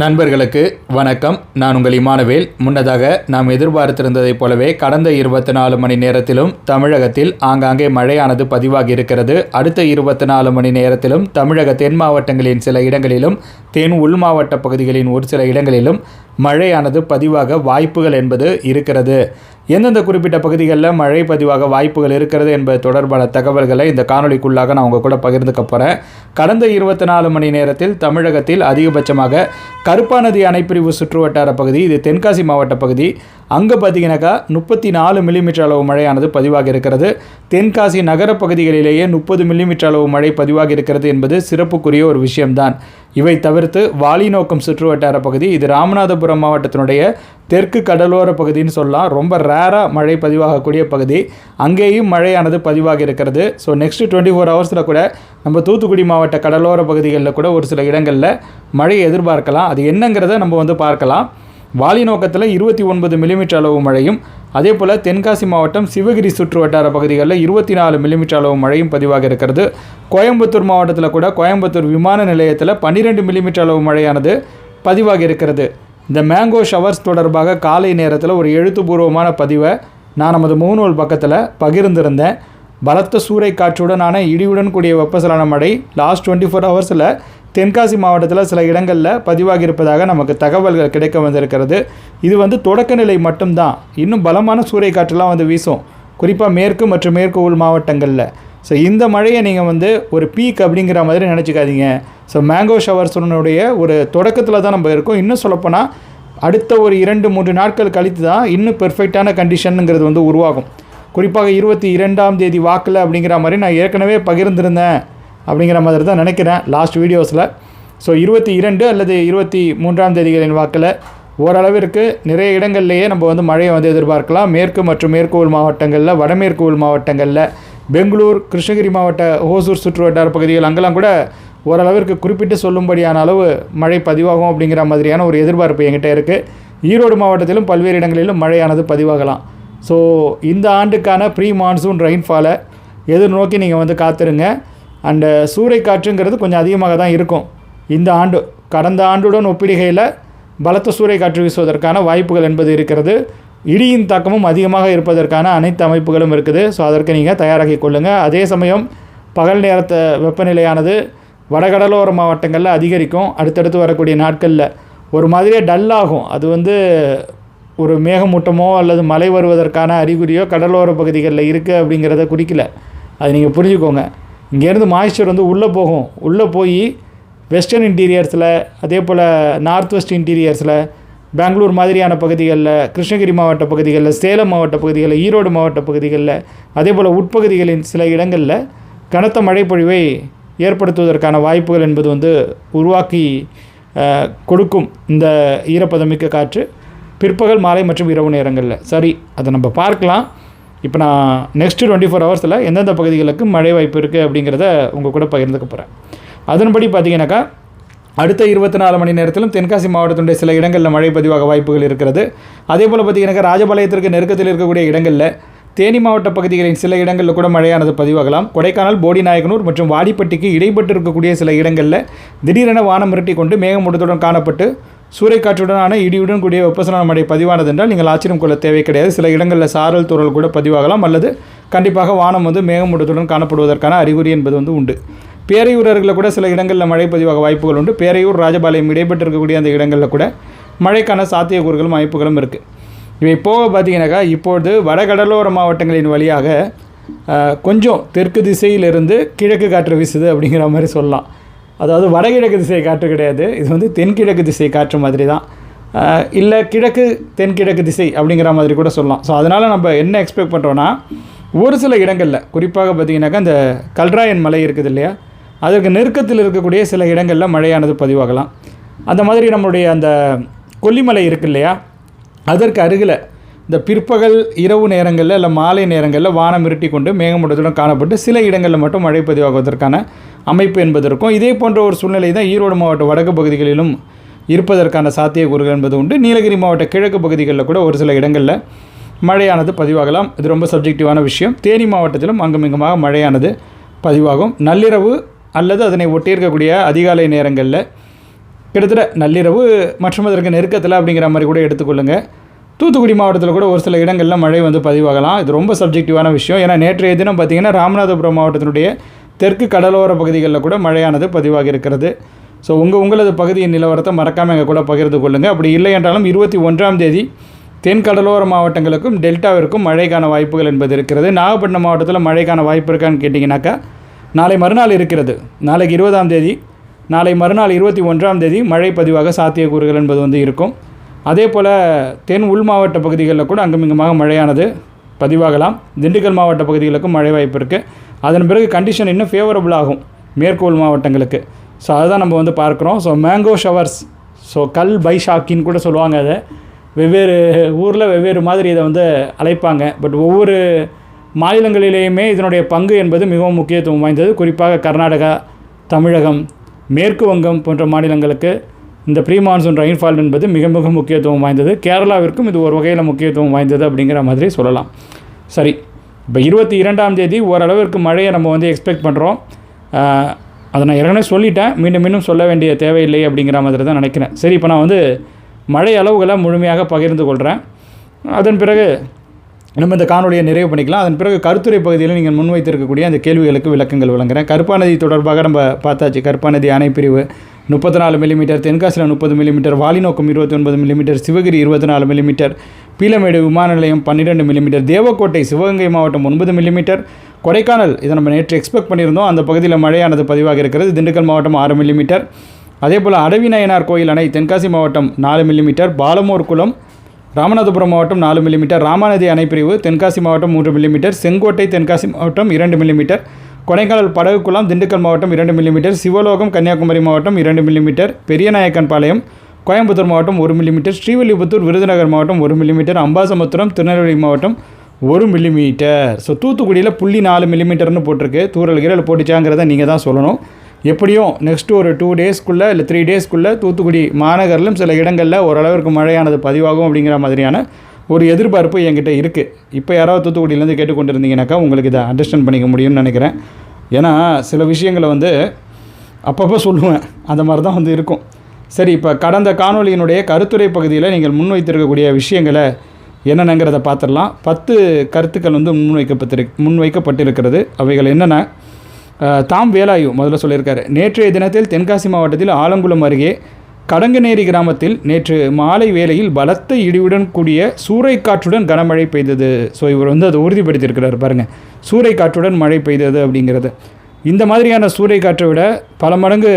நண்பர்களுக்கு வணக்கம். நான் உங்கள் இமானுவேல். முன்னதாக நாம் எதிர்பார்த்திருந்ததைப் போலவே கடந்த இருபத்தி நாலு மணி நேரத்திலும் தமிழகத்தில் ஆங்காங்கே மழையானது பதிவாகி இருக்கிறது அடுத்த இருபத்தி நாலு மணி நேரத்திலும் தமிழக தென் மாவட்டங்களின் சில இடங்களிலும் தென் உள் மாவட்ட பகுதிகளின் ஒரு சில இடங்களிலும் மழையானது பதிவாக வாய்ப்புகள் என்பது இருக்கிறது. எந்தெந்த குறிப்பிட்ட பகுதிகளில் மழை பதிவாக வாய்ப்புகள் இருக்கிறது என்பது தொடர்பான தகவல்களை இந்த காணொளிக்குள்ளாக நான் உங்கள் கூட பகிர்ந்துக்க போகிறேன் கடந்த இருபத்தி நாலு மணி நேரத்தில் தமிழகத்தில் அதிகபட்சமாக கருப்பாநதி அணைப்பிரிவு சுற்றுவட்டார பகுதி இது தென்காசி மாவட்ட பகுதி அங்கே பார்த்தீங்கன்னாக்கா முப்பத்தி நாலு மில்லிமீட்டர் அளவு மழையானது பதிவாக இருக்கிறது. தென்காசி நகர பகுதிகளிலேயே முப்பது மில்லிமீட்டர் அளவு மழை பதிவாக இருக்கிறது என்பது சிறப்புக்குரிய ஒரு விஷயம்தான். இவை தவிர்த்து வாலிநோக்கம் சுற்றுவட்டார பகுதி இது ராமநாதபுரம் மாவட்டத்தினுடைய தெற்கு கடலோர பகுதின்னு சொல்லலாம். ரொம்ப ரேராக மழை பதிவாகக்கூடிய பகுதி. அங்கேயும் மழையானது பதிவாகி இருக்கிறது. ஸோ நெக்ஸ்ட் டுவெண்ட்டி ஃபோர் ஹவர்ஸில் கூட நம்ம தூத்துக்குடி மாவட்ட கடலோர பகுதிகளில் கூட ஒரு சில இடங்களில் மழையை எதிர்பார்க்கலாம். அது என்னங்கிறத நம்ம வந்து பார்க்கலாம். வாலி நோக்கத்தில் இருபத்தி ஒன்பது மில்லிமீட்டர் அளவு மழையும் அதே போல் தென்காசி மாவட்டம் சிவகிரி சுற்று வட்டார பகுதிகளில் இருபத்தி நாலு மில்லிமீட்டர் அளவு மழையும் பதிவாக இருக்கிறது. கோயம்புத்தூர் மாவட்டத்தில் கூட கோயம்புத்தூர் விமான நிலையத்தில் பன்னிரெண்டு மில்லிமீட்டர் அளவு மழையானது பதிவாக இருக்கிறது. இந்த மேங்கோ ஷவர்ஸ் தொடர்பாக காலை நேரத்தில் ஒரு எழுத்துப்பூர்வமான பதிவை நான் நமது முகநூல் பக்கத்தில் பகிர்ந்திருந்தேன். பலத்த சூறை காற்றுடனான இடியுடன் கூடிய வெப்பசலன மழை லாஸ்ட் டுவெண்ட்டி ஃபோர் ஹவர்ஸில் தென்காசி மாவட்டத்தில் சில இடங்களில் பதிவாகியிருப்பதாக நமக்கு தகவல்கள் கிடைக்க வந்திருக்கிறது. இது வந்து தொடக்க நிலை மட்டும்தான். இன்னும் பலமான சூறை காற்றெல்லாம் வந்து வீசும். குறிப்பாக மேற்கு மற்றும் மேற்கு உள் மாவட்டங்களில். ஸோ இந்த மழையை நீங்கள் வந்து ஒரு பீக் அப்படிங்கிற மாதிரி நினச்சிக்காதீங்க. ஸோ மேங்கோ ஷவர்ஸனுடைய ஒரு தொடக்கத்தில் தான் நம்ம இருக்கோம். இன்னும் சொல்லப்போனால் அடுத்த ஒரு இரண்டு மூன்று நாட்கள் கழித்து தான் இன்னும் பெர்ஃபெக்டான கண்டிஷனுங்கிறது வந்து உருவாகும். குறிப்பாக இருபத்தி இரண்டாம் தேதி வாக்கில் அப்படிங்கிற மாதிரி நான் ஏற்கனவே பகிர்ந்திருந்தேன். அப்படிங்கிற மாதிரி தான் நினைக்கிறேன் லாஸ்ட் வீடியோஸில் ஸோ இருபத்தி இரண்டு அல்லது இருபத்தி மூன்றாம் தேதிகளின் வாக்கில் ஓரளவிற்கு நிறைய இடங்கள்லேயே நம்ம வந்து மழையை வந்து எதிர்பார்க்கலாம். மேற்கு மற்றும் மேற்கு உள் மாவட்டங்களில் வடமேற்கு உள் மாவட்டங்களில் பெங்களூர் கிருஷ்ணகிரி மாவட்ட ஓசூர் சுற்று வட்டார பகுதிகள் அங்கெல்லாம் கூட ஓரளவிற்கு குறிப்பிட்டு சொல்லும்படியான அளவு மழை பதிவாகும் அப்படிங்கிற மாதிரியான ஒரு எதிர்பார்ப்பு என்கிட்ட இருக்குது ஈரோடு மாவட்டத்திலும் பல்வேறு இடங்களிலும் மழையானது பதிவாகலாம். ஸோ இந்த ஆண்டுக்கான ப்ரீ மான்சூன் ரெயின்ஃபாலை எதிர்நோக்கி நீங்கள் வந்து காத்துருங்க. அண்டு சூறைக்காற்றுங்கிறது கொஞ்சம் அதிகமாக தான் இருக்கும். இந்த ஆண்டு கடந்த ஆண்டுடன் ஒப்பிடுகையில் பலத்த சூறைக்காற்று வீசுவதற்கான வாய்ப்புகள் என்பது இருக்கிறது. இடியின் தாக்கமும் அதிகமாக இருப்பதற்கான அனைத்து அமைப்புகளும் இருக்குது. ஸோ அதற்கு நீங்கள் தயாராகி கொள்ளுங்கள் அதே சமயம் பகல் நேரத்தை வெப்பநிலையானது வடகடலோர மாவட்டங்களில் அதிகரிக்கும். அடுத்தடுத்து வரக்கூடிய நாட்களில் ஒரு மாதிரியே டல்லாகும். அது வந்து ஒரு மேகமூட்டமோ அல்லது மழை வருவதற்கான அறிகுறியோ கடலோர பகுதிகளில் இருக்குது அப்படிங்கிறத குறிக்கல. அது நீங்கள் புரிஞ்சுக்கோங்க. இங்கேருந்து மாய்ஸ்சர் வந்து உள்ளே போகும். உள்ளே போய் வெஸ்டர்ன் இன்டீரியர்ஸில் அதே போல் நார்த் வெஸ்ட் இன்டீரியர்ஸில் பெங்களூர் மாதிரியான பகுதிகளில் கிருஷ்ணகிரி மாவட்ட பகுதிகளில் சேலம் மாவட்ட பகுதிகளில் ஈரோடு மாவட்ட பகுதிகளில் அதே போல் உட்பகுதிகளின் சில இடங்களில் கனத்த மழைப்பொழிவை ஏற்படுத்துவதற்கான வாய்ப்புகள் என்பது வந்து உருவாக்கி கொடுக்கும் இந்த ஈரப்பதமிக்க காற்று. பிற்பகல் மாலை மற்றும் இரவு நேரங்களில். சரி அதை நம்ம பார்க்கலாம். இப்போ நான் நெக்ஸ்ட்டு டுவெண்ட்டி ஃபோர் ஹவர்ஸில் எந்தெந்த பகுதிகளுக்கு மழை வாய்ப்பு இருக்குது அப்படிங்கிறத உங்கள் கூட பகிர்ந்துக்க போகிறேன் அதன்படி பார்த்தீங்கன்னாக்கா அடுத்த இருபத்தி நாலு மணி நேரத்திலும் தென்காசி மாவட்டத்தினுடைய சில இடங்களில் மழை பதிவாக வாய்ப்புகள் இருக்கிறது. அதே போல் பார்த்தீங்கன்னாக்கா ராஜபாளையத்திற்கு நெருக்கத்தில் இருக்கக்கூடிய இடங்களில் தேனி மாவட்ட பகுதிகளின் சில இடங்களில் கூட மழையானது பதிவாகலாம். கொடைக்கானல் போடிநாயக்கனூர் மற்றும் வாடிப்பட்டிக்கு இடைப்பட்டு இருக்கக்கூடிய சில இடங்களில் திடீரென வானம் மிரட்டி கொண்டு மேகமூட்டத்துடன் காணப்பட்டு சூறைக்காற்றுடனான இடியுடன் கூடிய வெப்பசலன மழை பதிவானது என்றால் நீங்கள் ஆச்சரியம் கொள்ள தேவை கிடையாது. சில இடங்களில் சாரல் துறல் கூட பதிவாகலாம். அல்லது கண்டிப்பாக வானம் வந்து மேகமூட்டத்துடன் காணப்படுவதற்கான அறிகுறி என்பது வந்து உண்டு. பேரையூர் அருகில் கூட சில இடங்களில் மழை பதிவாக வாய்ப்புகள் உண்டு. பேரையூர் ராஜபாளையம் இடைப்பட்டு இருக்கக்கூடிய அந்த இடங்களில் கூட மழைக்கான சாத்தியக்கூறுகளும் வாய்ப்புகளும் இருக்குது இவை போக பார்த்தீங்கன்னாக்கா இப்பொழுது வடகடலோர மாவட்டங்களின் வழியாக கொஞ்சம் தெற்கு திசையிலிருந்து கிழக்கு காற்று வீசுது அப்படிங்கிற மாதிரி சொல்லலாம். அதாவது வடகிழக்கு திசை காற்று கிடையாது. இது வந்து தென்கிழக்கு திசை காற்று மாதிரி தான். இல்லை கிழக்கு தென்கிழக்கு திசை அப்படிங்கிற மாதிரி கூட சொல்லலாம். ஸோ அதனால் நம்ம என்ன எக்ஸ்பெக்ட் பண்ணுறோன்னா ஒரு சில இடங்களில் குறிப்பாக பார்த்தீங்கன்னாக்கா இந்த கல்ராயன் மலை இருக்குது இல்லையா? அதற்கு நெருக்கத்தில் இருக்கக்கூடிய சில இடங்களில் மழையானது பதிவாகலாம். அந்த மாதிரி நம்மளுடைய அந்த கொல்லிமலை இருக்கு இல்லையா? அதற்கு அருகில் இந்த பிற்பகல் இரவு நேரங்களில் இல்லை மாலை நேரங்களில் வானம் இருட்டி கொண்டு மேகமூட்டத்துடன் காணப்பட்டு சில இடங்களில் மட்டும் மழை பதிவாகுவதற்கான அமைப்பு என்பதற்கும் இதே போன்ற ஒரு சூழ்நிலை தான் ஈரோடு மாவட்ட வடக்கு பகுதிகளிலும் இருப்பதற்கான சாத்தியக்கூறுகள் என்பது உண்டு. நீலகிரி மாவட்ட கிழக்கு பகுதிகளில் கூட ஒரு சில இடங்களில் மழையானது பதிவாகலாம். இது ரொம்ப சப்ஜெக்டிவான விஷயம். தேனி மாவட்டத்திலும் அங்குமிங்குமாக மழையானது பதிவாகும். நள்ளிரவு அல்லது அதனை ஒட்டியிருக்கக்கூடிய அதிகாலை நேரங்களில் கிட்டத்தட்ட நள்ளிரவு மற்றும் அதற்கு நெருக்கத்தில் அப்படிங்கிற மாதிரி கூட எடுத்துக்கொள்ளுங்க. தூத்துக்குடி மாவட்டத்தில் கூட ஒரு சில இடங்களில் மழை வந்து பதிவாகலாம். இது ரொம்ப சப்ஜெக்டிவான விஷயம். ஏன்னா நேற்றைய தினம் பார்த்திங்கன்னா ராமநாதபுரம் மாவட்டத்தினுடைய தெற்கு கடலோர பகுதிகளில் கூட மழையானது பதிவாக இருக்கிறது. ஸோ உங்கள் உங்களது பகுதியின் நிலவரத்தை மறக்காமல் எங்கள் கூட பகிர்ந்து கொள்ளுங்கள் அப்படி இல்லை என்றாலும் இருபத்தி ஒன்றாம் தேதி தென் கடலோர மாவட்டங்களுக்கும் டெல்டாவிற்கும் மழைக்கான வாய்ப்புகள் என்பது இருக்கிறது. நாகப்பட்டினம் மாவட்டத்தில் மழைக்கான வாய்ப்பு இருக்கான்னு கேட்டிங்கனாக்கா நாளை மறுநாள் இருக்கிறது. நாளைக்கு இருபதாம் தேதி நாளை மறுநாள் இருபத்தி ஒன்றாம் தேதி மழை பதிவாக சாத்தியக்கூறுகள் என்பது வந்து இருக்கும். அதே போல் தென் உள் மாவட்ட பகுதிகளில் கூட அங்குமிங்குமாக மழையானது பதிவாகலாம். திண்டுக்கல் மாவட்ட பகுதிகளுக்கும் மழை வாய்ப்பு இருக்குது அதன் பிறகு கண்டிஷன் இன்னும் ஃபேவரபுள் ஆகும் மேற்கோள் மாவட்டங்களுக்கு. ஸோ அதுதான் நம்ம வந்து பார்க்குறோம். ஸோ மேங்கோ ஷவர்ஸ் ஸோ கல் பைஷாக்கின்னு கூட சொல்லுவாங்க அதை. வெவ்வேறு ஊரில் வெவ்வேறு மாதிரி இதை வந்து அழைப்பாங்க. பட் ஒவ்வொரு மாநிலங்களிலேயுமே இதனுடைய பங்கு என்பது மிகவும் முக்கியத்துவம் வாய்ந்தது. குறிப்பாக கர்நாடகா தமிழகம் மேற்கு வங்கம் போன்ற மாநிலங்களுக்கு இந்த ப்ரீ மான்சூன் ரெயின்ஃபால் என்பது மிக மிக முக்கியத்துவம் வாய்ந்தது. கேரளாவிற்கும் இது ஒரு வகையில் முக்கியத்துவம் வாய்ந்தது அப்படிங்கிற மாதிரி சொல்லலாம். சரி. இப்போ இருபத்தி இரண்டாம் தேதி ஓரளவிற்கு மழையை நம்ம வந்து எக்ஸ்பெக்ட் பண்ணுறோம் அதை நான் ஏற்கனவே சொல்லிட்டேன். மீண்டும் மீண்டும் சொல்ல வேண்டிய தேவையில்லை அப்படிங்கிற மாதிரி தான் நினைக்கிறேன். சரி இப்போ நான் வந்து மழை அளவுகளை முழுமையாக பகிர்ந்து கொள்கிறேன் அதன் பிறகு நம்ம இந்த காணொலியை நிறைவு பண்ணிக்கலாம். அதன் பிறகு கருத்துரை பகுதியில் நீங்கள் முன்வைத்திருக்கக்கூடிய அந்த கேள்விகளுக்கு விளக்கங்கள் வழங்குறேன். கருப்பாநதி தொடர்பாக நம்ம பார்த்தாச்சு. கருப்பாநதி அணைப்பிரிவு முப்பத்தி நாலு மில்லிமீட்டர் தென்காசியில் முப்பது மில்லிமீட்டர் வாலிநோக்கம் இருபத்தி ஒன்பது மில்லிமீட்டர் சிவகிரி இருபத்தி நாலு மில்லிமீட்டர் பீலமேடு விமான நிலையம் பன்னிரெண்டு மில்லிமீட்டர் தேவக்கோட்டை சிவகங்கை மாவட்டம் ஒன்பது மில்லிமீட்டர் கொடைக்கானல் இதை நம்ம நேற்று எக்ஸ்பெக்ட் பண்ணியிருந்தோம். அந்த பகுதியில் மழையானது பதிவாக இருக்கிறது. திண்டுக்கல் மாவட்டம் ஆறு மில்லிமீட்டர் அதே போல் அடவிநயனார் கோயில் அணை தென்காசி மாவட்டம் நாலு மில்லிமீட்டர் பாலமோர் குளம் ராமநாதபுரம் மாவட்டம் நாலு மில்லிமீட்டர் ராமாநதி அணைப்பிரிவு தென்காசி மாவட்டம் மூன்று மில்லிமீட்டர் செங்கோட்டை தென்காசி மாவட்டம் இரண்டு மில்லிமீட்டர் கொடைக்கானல் படகுக்குளம் திண்டுக்கல் மாவட்டம் இரண்டு மில்லிமீட்டர் சிவலோகம் கன்னியாகுமரி மாவட்டம் இரண்டு மில்லிமீட்டர் பெரியநாயக்கன்பாளையம் கோயம்புத்தூர் மாவட்டம் ஒரு மில்லிமீட்டர் ஸ்ரீவில்லிபுத்தூர் விருதுநகர் மாவட்டம் ஒரு மில்லிமீட்டர் அம்பாசமுத்திரம் திருநெல்வேலி மாவட்டம் ஒரு மில்லிமீட்டர் ஸோ தூத்துக்குடியில் புள்ளி நாலு மில்லிமீட்டர்னு போட்டிருக்கு. தூரல் கீரல் போட்டுச்சாங்கிறத நீங்கள் தான் சொல்லணும். எப்படியும் நெக்ஸ்ட் ஒரு டூ டேஸ்க்குள்ளே இல்லை த்ரீ டேஸ்க்குள்ளே தூத்துக்குடி மாநகரிலும் சில இடங்களில் ஓரளவிற்கு மழையானது பதிவாகும் அப்படிங்கிற மாதிரியான ஒரு எதிர்பார்ப்பு என்கிட்ட இருக்குது இப்போ யாராவது தூத்துக்குடியிலேருந்து கேட்டுக்கொண்டு இருந்தீங்கன்னாக்கா உங்களுக்கு இதை அண்டர்ஸ்டாண்ட் பண்ணிக்க முடியும்னு நினைக்கிறேன். ஏன்னா சில விஷயங்களை வந்து அப்பப்போ சொல்லுவேன். அந்த மாதிரி தான் வந்து இருக்கும். சரி இப்போ கடந்த காணொலியினுடைய கருத்துரை பகுதியில் நீங்கள் முன்வைத்திருக்கக்கூடிய விஷயங்களை என்னென்னங்கிறத பார்த்துடலாம். பத்து கருத்துக்கள் வந்து முன்வைக்கப்பட்டிரு முன்வைக்கப்பட்டிருக்கிறது. அவைகள் என்னென்ன? தாம் வேலாயு முதல்ல சொல்லியிருக்காரு. நேற்றைய தினத்தில் தென்காசி மாவட்டத்தில் ஆலங்குளம் அருகே கடங்கநேரி கிராமத்தில் நேற்று மாலை வேளையில் பலத்த இடியுடன் கூடிய சூறைக்காற்றுடன் கனமழை பெய்தது. ஸோ இவர் வந்து அதை உறுதிப்படுத்தியிருக்கிறார் பாருங்கள் சூறைக்காற்றுடன் மழை பெய்தது அப்படிங்கிறது. இந்த மாதிரியான சூறைக்காற்றை விட பல மடங்கு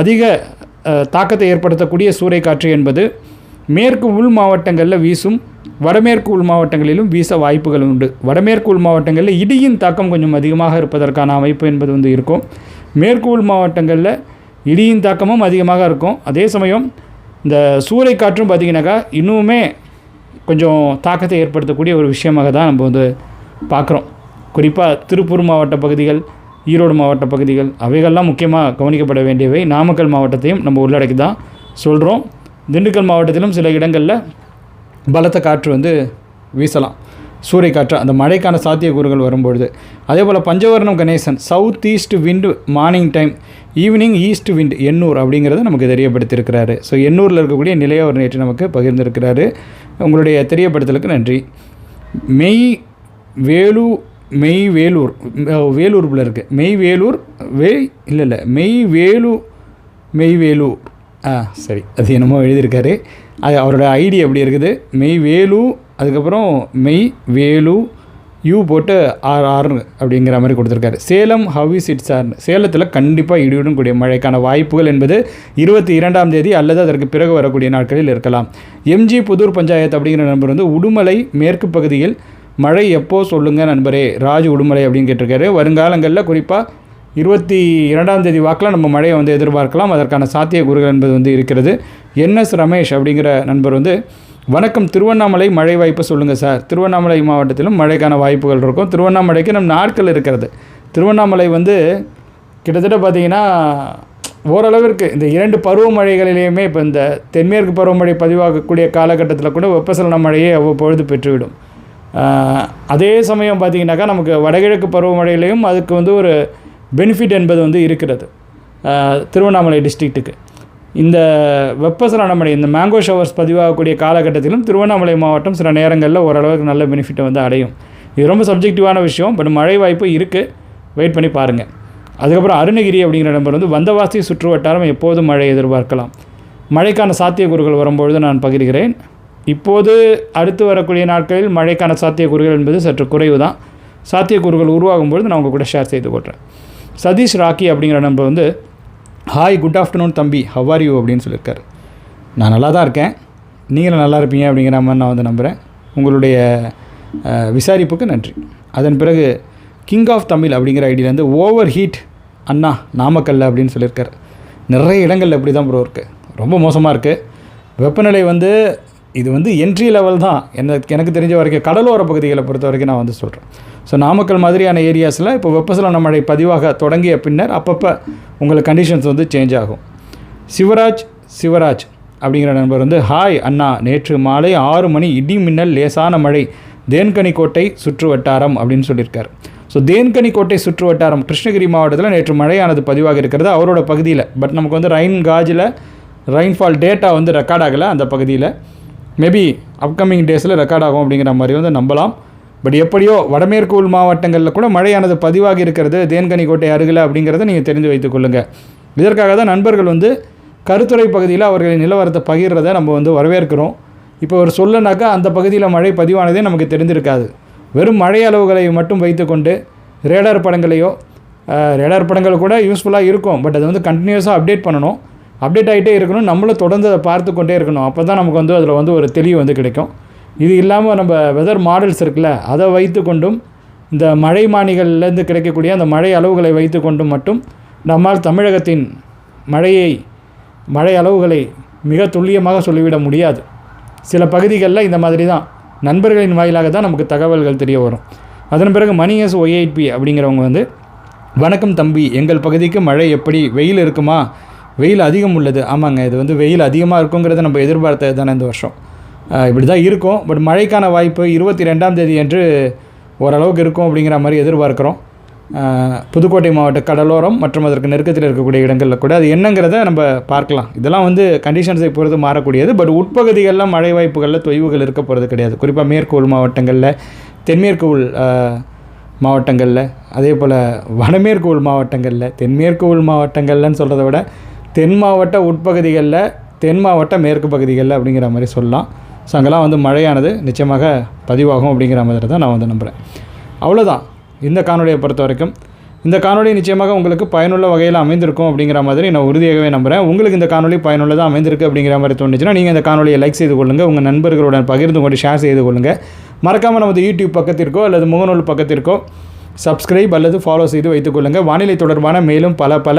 அதிக தாக்கத்தை ஏற்படுத்தக்கூடிய சூறைக்காற்று என்பது மேற்கு உள் மாவட்டங்களில் வீசும் வடமேற்கு உள் மாவட்டங்களிலும் வீச வாய்ப்புகள் உண்டு. வடமேற்கு உள் மாவட்டங்களில் இடியின் தாக்கம் கொஞ்சம் அதிகமாக இருப்பதற்கான அமைப்பு என்பது வந்து இருக்கும். மேற்கு உள் மாவட்டங்களில் இடியின் தாக்கமும் அதிகமாக இருக்கும். அதே சமயம் இந்த சூறைக்காற்றும் பார்த்திங்கனாக்கா இன்னுமே கொஞ்சம் தாக்கத்தை ஏற்படுத்தக்கூடிய ஒரு விஷயமாக தான் நம்ம வந்து பார்க்குறோம் குறிப்பாக திருப்பூர் மாவட்ட பகுதிகள் ஈரோடு மாவட்ட பகுதிகள் அவைகள்லாம் முக்கியமாக கவனிக்கப்பட வேண்டியவை. நாமக்கல் மாவட்டத்தையும் நம்ம உள்ளடக்கி தான் சொல்கிறோம் திண்டுக்கல் மாவட்டத்திலும் சில இடங்களில் பலத்த காற்று வந்து வீசலாம். சூறைக்காற்று அந்த மழைக்கான சாத்தியக்கூறுகள் வரும்பொழுது. அதே போல் Panchavarnam Ganesan south east wind morning time evening east wind Ennore அப்படிங்கிறத நமக்கு தெரியப்படுத்தியிருக்கிறாரு. ஸோ எண்ணூரில் இருக்கக்கூடிய நிலையை அவர் நேற்று நமக்கு பகிர்ந்திருக்கிறாரு. உங்களுடைய தெரியப்படுத்தலுக்கு நன்றி. மெய் வேலு மெய் வேலூர் வேலூர் வேலூர் இருக்குது மெய் வேலூர் வே இல்லை இல்லை மெய் வேலு மெய் வேலு ஆ சரி. அது என்னமோ எழுதியிருக்காரு. அது அவரோட ஐடி அப்படி இருக்குது? மெய் வேலு அதுக்கப்புறம் மெய் வேலு யூ போட்டு ஆர் ஆர் அப்படிங்கிற மாதிரி கொடுத்துருக்காரு. சேலம் ஹவிஸ் இட்ஸ் ஆர் சேலத்தில் கண்டிப்பாக இடியுடன் கூடிய மழைக்கான வாய்ப்புகள் என்பது இருபத்தி இரண்டாம் தேதி அல்லது அதற்கு பிறகு வரக்கூடிய நாட்களில் இருக்கலாம். எம்ஜி புதூர் பஞ்சாயத்து அப்படிங்கிற நண்பர் வந்து உடுமலை மேற்கு பகுதியில் மழை எப்போ சொல்லுங்கள் நண்பரே? ராஜ் உடுமலை அப்படின்னு கேட்டிருக்காரு. வருங்காலங்களில் குறிப்பாக இருபத்தி இரண்டாம் தேதி வாக்கில் நம்ம மழையை வந்து எதிர்பார்க்கலாம். அதற்கான சாத்தியக்கூறுகள் என்பது வந்து இருக்கிறது. என்எஸ் ரமேஷ் அப்படிங்கிற நண்பர் வந்து வணக்கம் திருவண்ணாமலை மழை வாய்ப்பு சொல்லுங்கள் சார். திருவண்ணாமலை மாவட்டத்திலும் மழைக்கான வாய்ப்புகள் இருக்கும். திருவண்ணாமலைக்கு நம் நாட்கள் இருக்கிறது. திருவண்ணாமலை வந்து கிட்டத்தட்ட பார்த்தீங்கன்னா ஓரளவிற்கு இந்த இரண்டு பருவமழைகளிலேயுமே இப்போ இந்த தென்மேற்கு பருவமழை பதிவாகக்கூடிய காலகட்டத்தில் கூட வெப்பசலன மழையை அவ்வப்பொழுது பெற்றுவிடும். அதே சமயம் பார்த்திங்கனாக்கா நமக்கு வடகிழக்கு பருவமழையிலையும் அதுக்கு வந்து ஒரு பெனிஃபிட் என்பது வந்து இருக்கிறது. திருவண்ணாமலை டிஸ்ட்ரிக்ட்டுக்கு இந்த வெப்பசலன மழை இந்த மேங்கோ ஷவர்ஸ் பதிவாகக்கூடிய காலகட்டத்திலும் திருவண்ணாமலை மாவட்டம் சில நேரங்களில் ஓரளவுக்கு நல்ல பெனிஃபிட்டை வந்து அடையும். இது ரொம்ப சப்ஜெக்டிவான விஷயம் பட் மழை வாய்ப்பு இருக்குது வெயிட் பண்ணி பாருங்கள் அதுக்கப்புறம் அருணகிரி அப்படிங்கிற நம்பர் வந்து வந்தவாசி சுற்று வட்டாரம் எப்போதும் மழை எதிர்பார்க்கலாம். மழைக்கான சாத்தியக்கூறுகள் வரும்பொழுது நான் பகிர்கிறேன். இப்போது அடுத்து வரக்கூடிய நாட்களில் மழைக்கான சாத்தியக்கூறுகள் என்பது சற்று குறைவு தான் சாத்தியக்கூறுகள் உருவாகும் பொழுது நான் உங்கள் கூட ஷேர் செய்து கொள்கிறேன் சதீஷ் ராக்கி அப்படிங்கிற நம்பர் வந்து ஹாய் குட் ஆஃப்டர்நூன் தம்பி ஹவ் ஆர் யூ அப்படின்னு சொல்லியிருக்காரு நான் நல்லா தான் இருக்கேன். நீங்களும் நல்லா இருப்பீங்க? அப்படிங்கிற மாதிரி நான் வந்து நம்புகிறேன் உங்களுடைய விசாரிப்புக்கு நன்றி. அதன் பிறகு கிங் ஆஃப் தமிழ் அப்படிங்கிற ஐடியிலேருந்து ஓவர் ஹீட் அண்ணா நாமக்கல்ல அப்படின்னு சொல்லியிருக்காரு நிறைய இடங்கள் இப்படி தான் ப்ரோ இருக்குது ரொம்ப மோசமாக இருக்குது வெப்பநிலை வந்து இது வந்து என்ட்ரி லெவல் தான். எனக்கு எனக்கு தெரிஞ்ச வரைக்கும் கடலோர பகுதிகளை பொறுத்த வரைக்கும் நான் வந்து சொல்கிறேன் ஸோ நாமக்கல் மாதிரியான ஏரியாஸில் இப்போ வெப்பசலன மழை பதிவாக தொடங்கிய பின்னர் அப்பப்போ உங்களுக்கு கண்டிஷன்ஸ் வந்து சேஞ்ச் ஆகும். சிவராஜ் சிவராஜ் அப்படிங்கிற நண்பர் வந்து ஹாய் அண்ணா நேற்று மாலை ஆறு மணி இடி மின்னல் லேசான மழை. தேன்கனி கோட்டை சுற்று வட்டாரம் அப்படின்னு சொல்லியிருக்காரு. ஸோ தேன்கனி கோட்டை சுற்று வட்டாரம் கிருஷ்ணகிரி மாவட்டத்தில் நேற்று மழையானது பதிவாக இருக்கிறது. அவரோட பகுதியில். பட் நமக்கு வந்து ரைன் காஜில் ரெயின்ஃபால் டேட்டா வந்து ரெக்கார்ட் ஆகலை அந்த பகுதியில். மேபி அப்கமிங் டேஸில் ரெக்கார்ட் ஆகும் அப்படிங்கிற மாதிரி வந்து நம்பலாம். பட் எப்படியோ வடமேற்கு உள் மாவட்டங்களில் கூட மழையானது பதிவாகி இருக்கிறது. தேன்கனி கோட்டை அருகில் அப்படிங்கிறத நீங்கள் தெரிந்து வைத்துக் கொள்ளுங்கள் இதற்காக தான் நண்பர்கள் வந்து கருத்துறை பகுதியில் அவர்களின் நிலவரத்தை பகிர்றதை நம்ம வந்து வரவேற்கிறோம். இப்போ ஒரு சொல்லனாக்கா அந்த பகுதியில் மழை பதிவானதே நமக்கு தெரிந்திருக்காது. வெறும் மழை அளவுகளை மட்டும் வைத்துக்கொண்டு ரேடார் படங்களையோ ரேடார் படங்கள் கூட யூஸ்ஃபுல்லாக இருக்கும். பட் அது வந்து கண்டினியூஸாக அப்டேட் பண்ணணும். அப்டேட் ஆகிட்டே இருக்கணும். நம்மளும் தொடர்ந்து அதை பார்த்து கொண்டே இருக்கணும். அப்போ தான் நமக்கு வந்து அதில் வந்து ஒரு தெளிவு வந்து கிடைக்கும். இது இல்லாமல் நம்ம வெதர் மாடல்ஸ் இருக்குல்ல அதை வைத்து கொண்டும் இந்த மழை மானிகள்லேருந்து கிடைக்கக்கூடிய அந்த மழை அளவுகளை வைத்து கொண்டும் மட்டும் நம்மால் தமிழகத்தின் மழையை மழை அளவுகளை மிக துல்லியமாக சொல்லிவிட முடியாது. சில பகுதிகளில் இந்த மாதிரி தான் நண்பர்களின் வாயிலாக தான் நமக்கு தகவல்கள் தெரிய வரும். அதன் பிறகு மணி எஸ் ஒய்ஐபி அப்படிங்கிறவங்க வந்து வணக்கம் தம்பி எங்கள் பகுதிக்கு மழை எப்படி? வெயில் இருக்குமா? வெயில் அதிகம் உள்ளது. ஆமாங்க இது வந்து வெயில் அதிகமாக இருக்குங்கிறத நம்ம எதிர்பார்த்தது தானே இந்த வருஷம். இப்படி தான் இருக்கும். பட் மழைக்கான வாய்ப்பு இருபத்தி ரெண்டாம் தேதி என்று ஓரளவுக்கு இருக்கும் அப்படிங்கிற மாதிரி எதிர்பார்க்குறோம். புதுக்கோட்டை மாவட்ட கடலோரம் மற்றும் அதற்கு நெருக்கத்தில் இருக்கக்கூடிய இடங்களில் கூட அது என்னங்கிறத நம்ம பார்க்கலாம். இதெல்லாம் வந்து கண்டிஷன்ஸை பொறுத்து மாறக்கூடியது. பட் உட்பகுதிகளில் மழை வாய்ப்புகளில் தொய்வுகள் இருக்க போகிறது கிடையாது. குறிப்பாக மேற்கு உள் மாவட்டங்களில் தென்மேற்கு உள் மாவட்டங்களில் அதே போல் வடமேற்கு உள் மாவட்டங்களில் தென்மேற்கு உள் மாவட்டங்கள்லன்னு சொல்கிறத விட தென் மாவட்ட உட்பகுதிகளில் தென் மாவட்ட மேற்கு பகுதிகளில் அப்படிங்கிற மாதிரி சொல்லலாம். ஸோ அங்கெல்லாம் வந்து மழையானது நிச்சயமாக பதிவாகும் அப்படிங்கிற மாதிரி தான் நான் வந்து நம்புகிறேன் அவ்வளோதான் இந்த காணொலியை பொறுத்த வரைக்கும். இந்த காணொலி நிச்சயமாக உங்களுக்கு பயனுள்ள வகையில் அமைந்திருக்கும் அப்படிங்கிற மாதிரி நான் உறுதியாகவே நம்புகிறேன் உங்களுக்கு இந்த காணொலி பயனுள்ளதாக அமைந்திருக்கு அப்படிங்கிற மாதிரி தோணுச்சுன்னா நீங்கள் இந்த காணொலியை லைக் செய்து கொள்ளுங்கள் உங்கள் நண்பர்களுடன் பகிர்ந்து கொண்டு ஷேர் செய்து கொள்ளுங்கள் மறக்காமல் நமது யூடியூப் பக்கத்திற்கோ அல்லது முகநூல் பக்கத்திற்கோ சப்ஸ்கிரைப் அல்லது ஃபாலோ செய்து வைத்துக் கொள்ளுங்கள் வானிலை தொடர்பான மேலும் பல பல